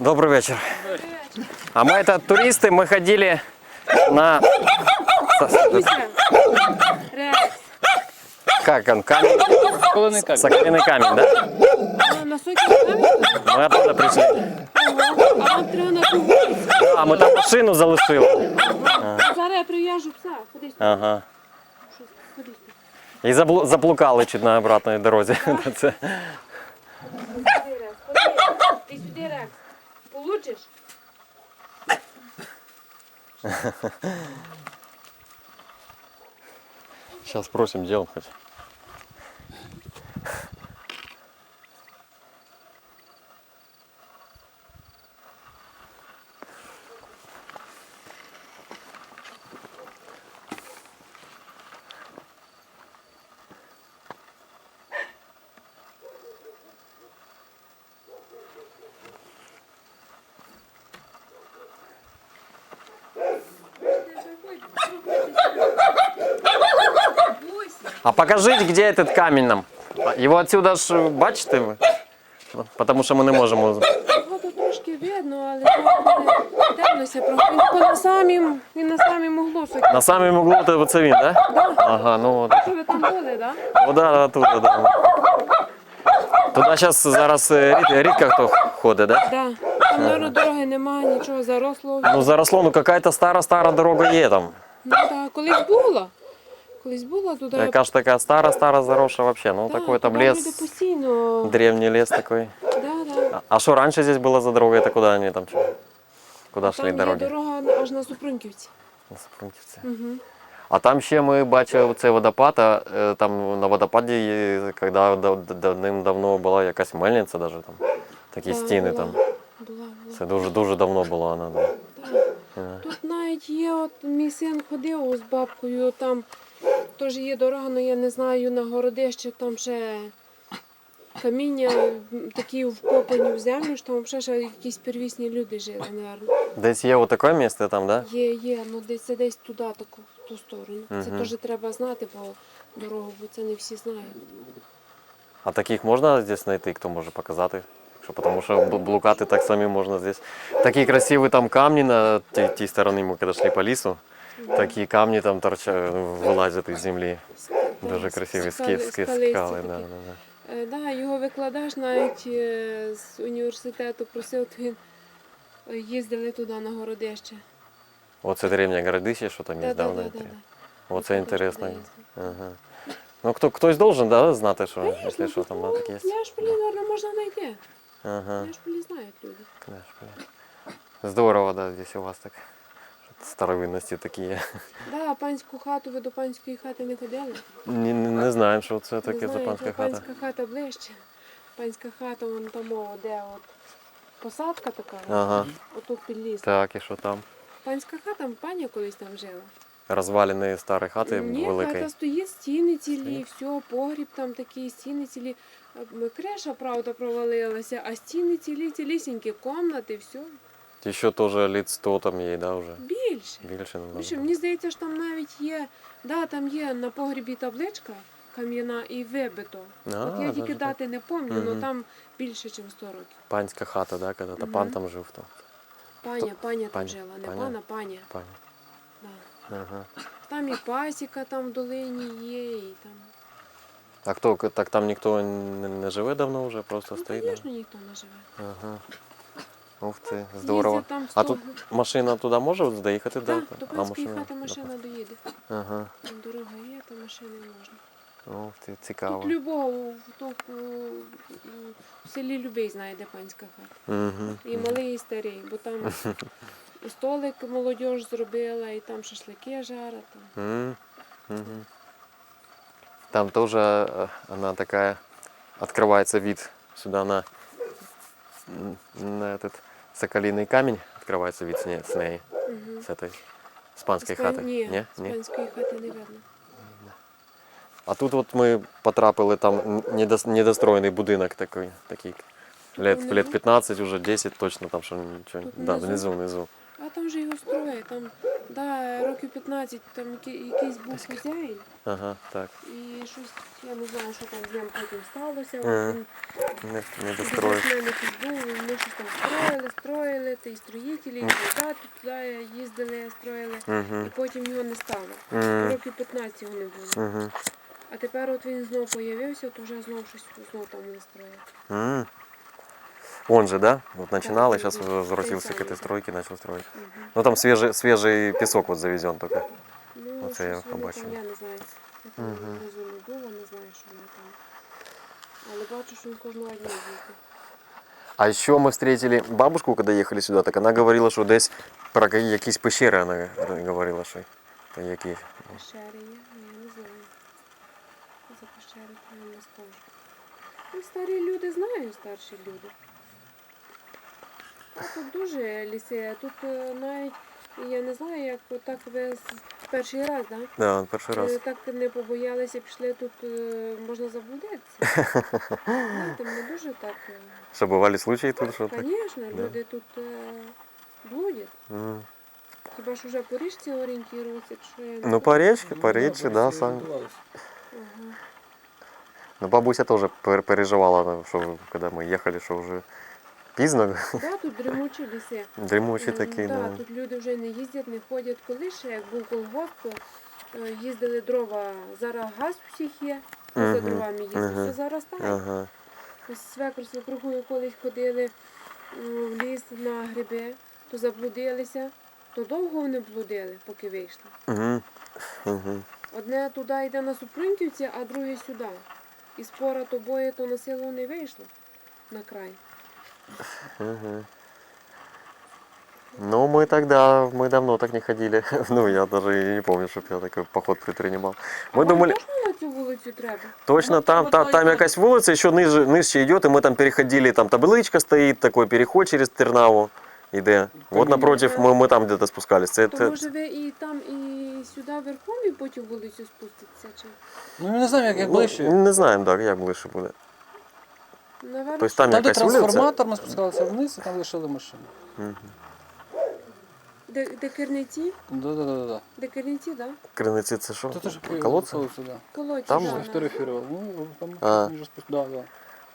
Добрый вечер. А мы это туристы, мы ходили на... Рекс. Как он, камень? Коли камінь. Соколиный камень, да? А на сотні ставити? Мы оттуда пришли. Ага. А вам треба на ту вулицю. А, ми там машину залишили. Зараз я прив'яжу пса. Ходи сюди. Ага. Щось, Ходи сюди. І заблу- заблукали чуть на обратній дорозі. Це... Ходи, Рекс. Ходи. Получиш? Сейчас спросим, где он хоть. А покажите, где этот камень нам. Его отсюда ж бачите ви? Потому що ми не можемо. Його тут трошки видно, але темнося просто. Він на самім, він на самім углу. На самому углу то це він, да? Ага, ну от. Ви там були, так? Да, да, тут, да. Туди зараз зараз е, рідко хто ходить, да? Да. Там, мабуть, дороги немає, нічого заросло. Ну заросло, ну какая-то стара-стара дорога є там. Ну так, колись було. Колись була туди. Яка ж така стара-стара заросша вообще. Ну Да, такой там туди люди лес, постійно. древний лес такой. Да, да. А что раньше здесь было за дорогой? Это куда они там? чё? Куда шли Там є дороги? дорога аж на Супрунківці. На Супрунківці. Угу. А там ще ми бачили цей водопад, а е, там на водопаді, є, коли дав- давним-давно була якась мельниця, даже там. Такі стіни там. Була, була. Це дуже дуже давно була вона. Да. Так. Тут навіть є, от мій син ходив з бабкою, там теж є дорога, але я не знаю, на городище там ще каміння такі вкопані в землю, що там ще, ще якісь первісні люди жили, мабуть. Десь є отаке місце там, да? Є, є, ну десь це десь туди, таку, в ту сторону. Це Мгм. теж треба знати по дорогу, бо це не всі знають. А таких можна здесь знайти, хто може показати? Що, тому що бл- блукати так самі можна здесь. Такі красиві там камні на тій, тій стороні, ми коли йшли по лісу. Такі камні там торчать, вилазять із землі. Дуже красиві скали- ски, скали. Да, да, да. Е, да, його викладач навіть е, з університету просив, то він їздили туди на городище. Оце древнє городище, що там є, да, Да-да-да-да-да. Оце інтересно. Ага. Ну, хто, хтось должен, да, знати, що, Конечно, якщо що там, да, є. Ж наверное, можна знайти. Ага, Я знають люди. конечно. Здорово, да, здесь у вас так. Старовинності такі є. Да, панську хату, ви до панської хати не ходили? Не, не, не знаємо, що це таке за панська хата. Панська хата ближче. Панська хата, вон там, де от посадка така, Ага, отут під ліс. так, і що там? Панська хата, пані колись там жила. Розвалені старі хати Ні, великої. хата стоїть, стіни цілі, все, погріб там такий, стіни цілі. Е, Криша, правда, провалилася, а стіни цілі, цілісінькі, комнати, все. Що теж літ 100 там є, да, вже? Більше. Більше, ну, Більше. Мені здається, що там навіть є, да, там є на погрібі табличка кам'яна і вибито. А, От я тільки дати не пам'ятаю, але Мгм. там більше, ніж 100 років. Панська хата, да, коли то Мгм. пан там жив, то Паня, паня там паня, жила, не паня. пана, паня. пані. Да. Ага. Там і пасіка там в долині є, і там. А хто, так там ніхто не, не живе давно вже, просто Ну, стоїть? да? звісно, ніхто не живе. Ага. Ух ти, здорово. Їздять там А сто- тут машина туди може от доїхати? Так, да? до А, панської машина- хати машина доїде. Ага. Там дорога є, то машини можна. Ух ти, цікаво. Тут любого в, тут, у, в селі любий знає, де панська хата. Угу. І малий, і старий, бо там столик молодь зробила, і там шашлики жарять. Там. М, мгм. Там тоже э, она такая, открывается вид сюда на, м, на этот соколиный камень, открывается вид с ней, с, ней, Мгм. с этой испанской З пан- хаты. Ні, Не? з Ні? панської хати не видно. А тут от ми потрапили, там н- недос- недостроєний будинок такий, такий лет, Внизу? лет 15, уже 10 точно там, що нічого. Тут Да, внизу? внизу, внизу. А там же його строє, там Да, років 15 там які- якийсь був хазяїн. Ага, так. І щось, я не знаю, що там з ним потім сталося. Ага. Він Не, не якийсь був, щось там строїли, строїли, та й строїтелі, і солдати туди їздили, строїли. І Угу. потім його не стало. Угу. Років 15 його не було. Угу. А тепер от він знов появився, то вже знов щось знов там не строїть. М. Он же, да? Вот начинал, и он сейчас же. возвратился Той к этой самый. стройке, начал строить. Угу. Ну там свежий, свежий песок вот завезен только. Ну, Оце я щось вони побачив. там, я не знаю. Я там Мгм. внизу не була, не знаю, що вони там. Але бачу, що він кожного дня їздить. А еще мы встретили бабушку, когда ехали сюда, так она говорила, что десь про ка- якісь пещери, она говорила, що то які. Пещери є, Ну, я не знаю. Що за пещери, то я не скажу. Ну, старі люди знають, старші люди. Тут дуже ліси, тут е, навіть, я не знаю, як так ви перший раз, да? Да, перший раз. Е, Так не побоялися, пішли тут е, можна заблудитися. Знаєте, ми дуже так. Що бували случаї тут, що так? Звісно, люди тут блудять. М. Хіба ж вже по річці орієнтуються, якщо я не Ну по річці, по річці, да, сам. Ага. Ну бабуся теж переживала, що коли ми їхали, що вже пізно, Да, тут дрімучі ліси. дрімучі М, такі, да, да. Тут люди вже не їздять, не ходять. Коли ще як був колгосп, то е, їздили дрова. Зараз газ всіх є, то за дровами їздять. Це зараз так. Ага. Свекр з округою колись ходили в ліс на гриби, то заблудилися, то довго вони блудили, поки вийшли. Угу. Угу. Одне туди йде на Супруньківці, а друге сюди. І спора то боє, то на силу не вийшло на край. Угу. Ну, мы тогда, мы давно так не ходили. Ну, я даже и не помню, чтобы я такой поход предпринимал. А Мы вам думали, точно на цю вулицю треба? точно от- там, от та- той там вот. якась вулиця, ще ниже, нижче йде, і ми там переходили, там табличка стоїть, такой переход через Тернаву іде. Вот напротив, ми, ми там где-то спускались. Це, То це, може ви і там, і сюди верхом і потім вулицю спуститься? Чи? Ну ми не знаємо, як, як ну, ближче. Не знаємо, так, як ближче буде. Наверно, Тобто там Там, де якась вулиця. трансформатор, ми спускалися вниз і там лишили машину. Мгм. де, де керниці? Да-да-да. Де керниці, да? Криниці це що? Тут теж Колодці? да. Колодці, Там да, Фотографували. Ну, там А. вже спустя. Да, да.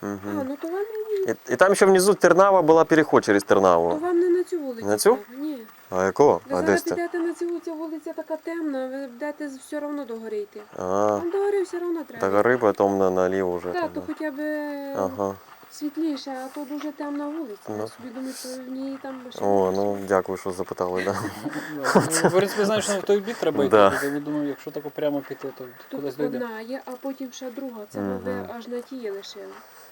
А, ну то вам, не, І, і там ще внизу Тернава була переход через то Тернаву. вам не на цю вулицю. На цю? треба, Ні. А якого? Ви А зараз десь на цю вулицю, вулиця така темна, ви будете все одно до гори йти. А, Вам до гори все одно треба. до гори, потім на, наліво вже. Так, там, то да. хоча б Ага. світліше, а то дуже темна вулиця. Ну. Я собі думаю, що в ній там ще О, більше. ну дякую, що запитали. Да. Да. Ну, В принципі, знаєш, що в той бік треба йти. Да. Я думаю, якщо так прямо піти, то кудись Тут дійде. одна є, а потім ще друга. Це Мгм. аж на тії лишили.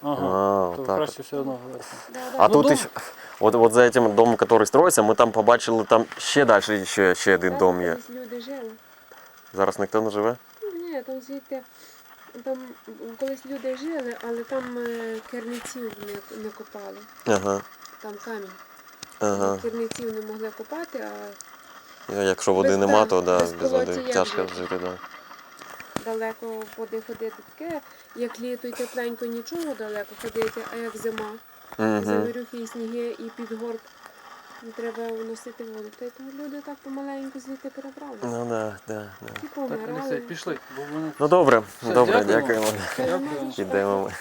Ага. А, То так. краще все одно говорити. Да, А да. тут дом- ще, от, от за цим домом, який строїться, ми там побачили там ще далі ще, ще один Там дом є. колись люди жили. Зараз ніхто не живе? Ну, ні, там звідти. Там колись люди жили, але там е, керниців не, не копали. Ага. Там камінь. ага. Керниців не могли копати, а Якщо води Без- нема, то да, без без води тяжко жити. Да. далеко води ходити таке. Як літо і тепленько нічого далеко ходити, а як зима. Угу. і сніги, і під горб. Треба вносити воду. Та й то люди так помаленьку звідти перебрали. Ну да, да, да. І Так, помирали. Пішли. Бо вони... Ну добре, добре, дякуємо. дякуємо. Та й нема за що. Ідемо ми.